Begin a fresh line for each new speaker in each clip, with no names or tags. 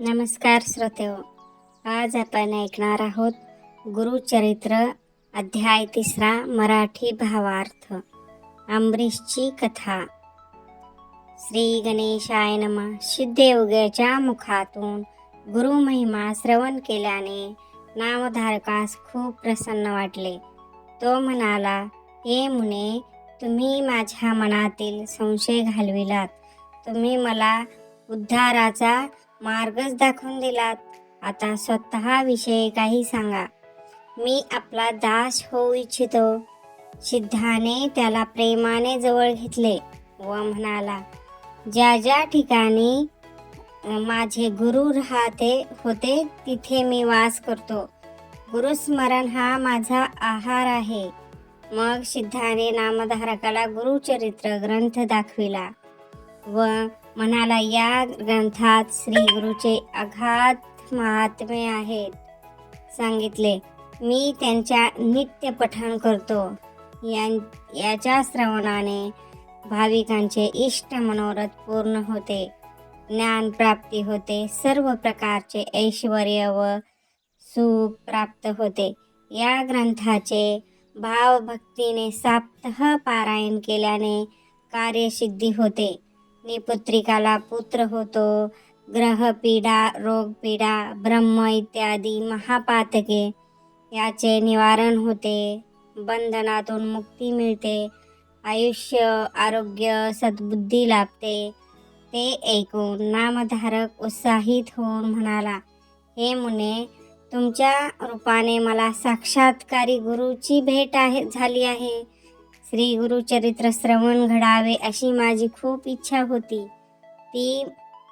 नमस्कार श्रोतेहो आज आपण ऐकणार आहोत गुरुचरित्र अध्याय तिसरा मराठी भावार्थ अंबरीशची कथा. श्री गणेशाय नम. सिद्धयोगाच्या मुखातून गुरुमहिमा श्रवण केल्याने नामधारकास खूप प्रसन्न वाटले. तो म्हणाला हे मुने तुम्ही माझ्या मनातील संशय घालविलात. तुम्ही मला उद्धाराचा मार्गच दाखवून दिलात. आता स्वतःविषयी काही सांगा. मी आपला दास होऊ इच्छितो. सिद्धाने त्याला प्रेमाने जवळ घेतले व म्हणाला ज्या ज्या ठिकाणी माझे गुरु राहते होते तिथे मी वास करतो. गुरुस्मरण हा माझा आहार आहे. मग सिद्धाने नामधारकाला गुरुचरित्र ग्रंथ दाखविला. व म्हणाला या ग्रंथात श्री गुरुचे अगाध महात्मे आहेत. सांगितले मी त्यांच्या नित्य पठण करतो. या याच्या श्रवणाने भाविकांचे इष्ट मनोरथ पूर्ण होते. ज्ञान प्राप्ती होते. सर्व प्रकारचे ऐश्वर व सुख प्राप्त होते. या ग्रंथाचे भावभक्तीने साप्तह पारायण केल्याने कार्यसिद्धी होते. निपुत्रिकाला पुत्र होतो. ग्रहपीडा रोगपीडा ब्रह्म इत्यादी महापातके याचे निवारण होते. बंधनातून मुक्ती मिळते. आयुष्य आरोग्य सद्बुद्धी लाभते. ते ऐकून नामधारक उत्साहित होऊन म्हणाला हे मुने तुमच्या रूपाने मला साक्षात्कारी गुरुची भेट आहे झाली आहे. श्री गुरुचरित्र श्रवण घडावे अशी माझी खूप इच्छा होती. ती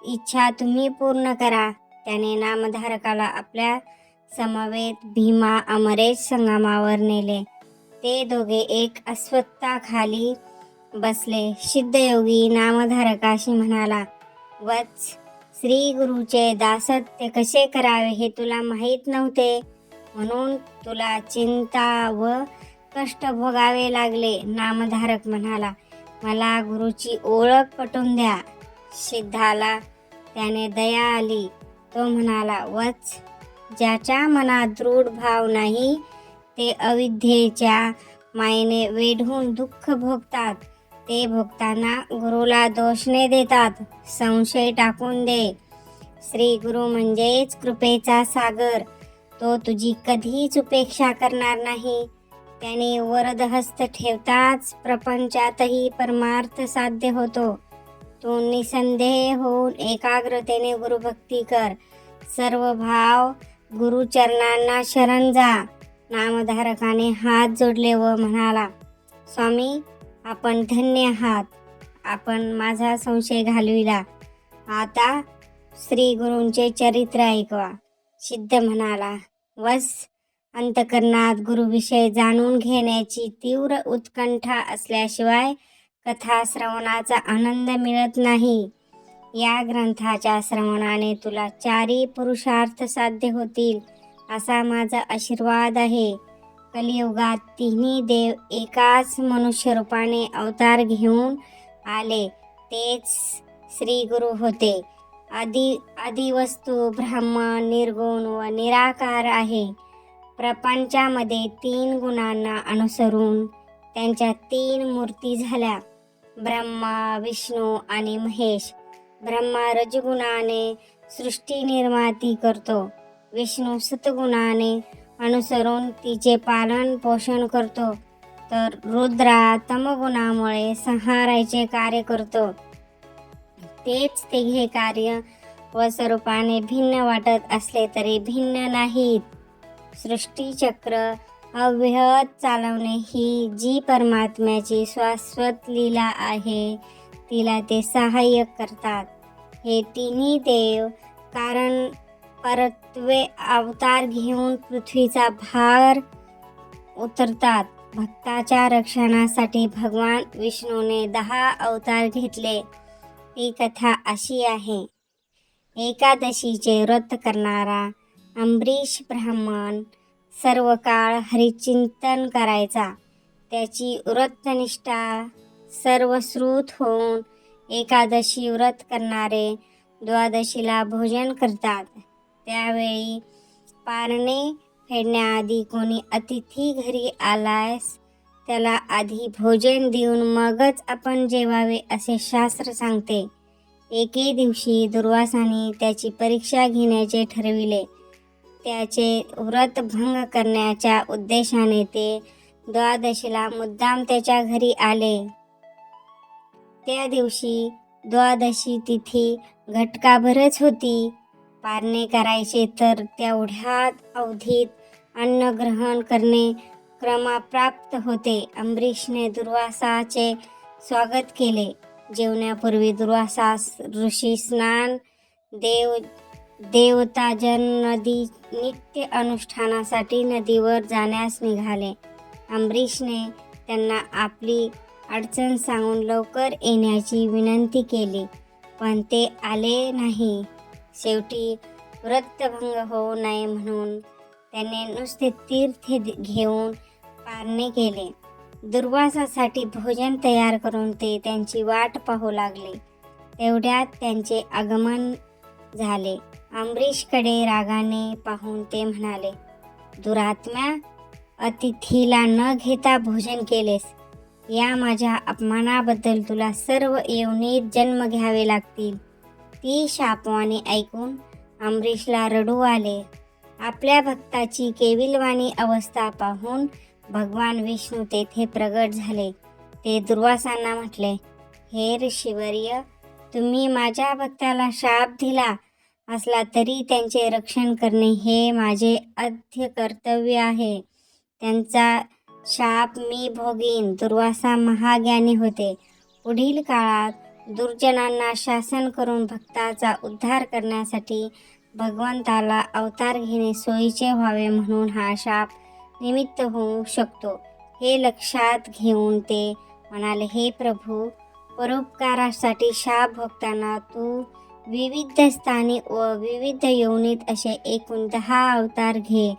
इच्छा तुम्ही पूर्ण करा. त्याने नामधारकाला आपल्या समवेत भीमा अमरेश संगमावर नेले. ते दोघे एक अस्वत्ताखाली बसले. सिद्धयोगी नामधारकाशी म्हणाला वत्स श्री गुरुचे दासत्य कसे करावे हे तुला माहीत नव्हते. म्हणून तुला चिंता व कष्ट भोगावे लागले. नामधारक म्हणाला मला गुरुची ओळख पटवून द्या. सिद्धाला त्याने दया आली. तो म्हणाला वत्स ज्याच्या मनात दृढ भाव नाही ते अविद्येच्या मायेने वेढून दुःख भोगतात. ते भोगताना गुरुला दोषणे देतात. संशय टाकून दे. श्री गुरु म्हणजेच कृपेचा सागर. तो तुझी कधीच उपेक्षा करणार नाही. त्याने वरदहस्त ठेवताच प्रपंचातही परमार्थ साध्य होतो. तू निसंदेह होऊन एकाग्रतेने गुरुभक्ती कर. सर्व भाव गुरुचरणांना शरण जा. नामधारकाने हात जोडले व म्हणाला स्वामी आपण धन्य आहात. आपण माझा संशय घालविला. आता श्री गुरूंचे चरित्र ऐकवा. सिद्ध म्हणाला वस अंतकरणात गुरुविषय जाणून घेण्याची तीव्र उत्कंठा असल्याशिवाय कथा श्रवणाचा आनंद मिळत नाही. या ग्रंथाच्या श्रवणाने तुला चारी पुरुषार्थ साध्य होतील असा माझा आशीर्वाद आहे. कलियुगात तिन्ही देव एकाच मनुष्य रूपाने अवतार घेऊन आले तेच श्री गुरु होते. आदि आदिवस्तू ब्राह्मण निर्गुण व निराकार आहे. प्रपंचामध्ये तीन गुणांना अनुसरून त्यांच्या तीन मूर्ती झाल्या. ब्रह्मा विष्णू आणि महेश. ब्रह्मा रजगुणाने सृष्टी निर्माती करतो. विष्णू सतगुणाने अनुसरून तिचे पालन पोषण करतो. तर रुद्रा तमगुणामुळे संहाराचे कार्य करतो. तेच तिघे कार्य व स्वरूपाने भिन्न वाटत असले तरी भिन्न नाहीत. सृष्टीचक्र अव्यहत चालवणे ही जी परमात्म्याची शाश्वत लीला आहे तिला ते सहाय्य करतात. हे तिन्ही देव कारण परत्वे अवतार घेऊन पृथ्वीचा भार उतरतात. भक्ताच्या रक्षणासाठी भगवान विष्णूने दहा अवतार घेतले. ही कथा अशी आहे. एकादशीचे व्रत करणारा अंबरीश ब्राह्मण सर्व काळ हरिचिंतन करायचा. त्याची व्रतनिष्ठा सर्वश्रुत होऊन एकादशी व्रत करणारे द्वादशीला भोजन करतात. त्यावेळी पारणे फेडण्याआधी कोणी अतिथी घरी आलास त्याला आधी भोजन देऊन मगच आपण जेवावे असे शास्त्र सांगते. एके दिवशी दुर्वासाने त्याची परीक्षा घेण्याचे ठरविले. त्याचे व्रतभंग करण्याच्या उद्देशाने ते द्वादशीला मुद्दाम त्याच्या घरी आले. त्या दिवशी द्वादशी तिथी घटकाभरच होती. पारणे करायचे तर तेवढ्यात अवधीत अन्न ग्रहण करणे क्रमाप्राप्त होते. अंबरीशने दुर्वासाचे स्वागत केले. जेवण्यापूर्वी दुर्वासा ऋषी स्नान देव देवताजन नदी नित्य अनुष्ठानासाठी नदीवर जाण्यास निघाले. अंबरीशने त्यांना आपली अडचण सांगून लवकर येण्याची विनंती केली पण ते आले नाही. शेवटी व्रतभंग होऊ नये म्हणून त्याने नुसते तीर्थ घेऊन पारणे केले. दुर्वासासाठी भोजन तयार करून ते त्यांची वाट पाहू लागले. तेवढ्यात त्यांचे आगमन झाले. अमरीशकडे रागाने पाहून ते म्हणाले दुरात्म्या अतिथीला न घेता भोजन केलेस. या माझ्या अपमानाबद्दल तुला सर्व येवनीत जन्म घ्यावे लागतील. ती शापवाणी ऐकून अमरीशला रडू आले. आपल्या भक्ताची केविलवाणी अवस्था पाहून भगवान विष्णू तेथे प्रगट झाले. ते दुर्वासांना म्हटले हे शिवर्य तुम्ही माझ्या भक्ताला शाप दिला. असला तरी त्यांचे रक्षण करणे हे माझे आद्य कर्तव्य आहे. त्यांचा शाप मी भोगीन दुर्वासा महाज्ञानी होते. पुढील काळात दुर्जनांना शासन करून भक्ताचा उद्धार करण्यासाठी भगवंताला अवतार घेणे सोयीचे व्हावे म्हणून हा शाप निमित्त होऊ शकतो. हे लक्षात घेऊन ते म्हणाले हे प्रभू परोपकारासाठी शाप भोगताना तू विविध स्थानी व विविध यौनीत असे एकूण दहा अवतार घे.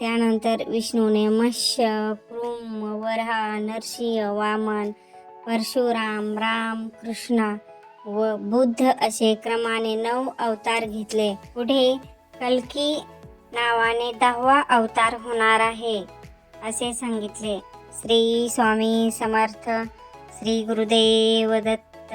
त्यानंतर विष्णूने मत्स्य कृम वराह नरसिंह वामन परशुराम राम कृष्णा व बुद्ध असे क्रमाने नऊ अवतार घेतले. पुढे कल्की नावाने दहावा अवतार होणार आहे असे सांगितले. श्री स्वामी समर्थ श्री गुरुदेव दत्त.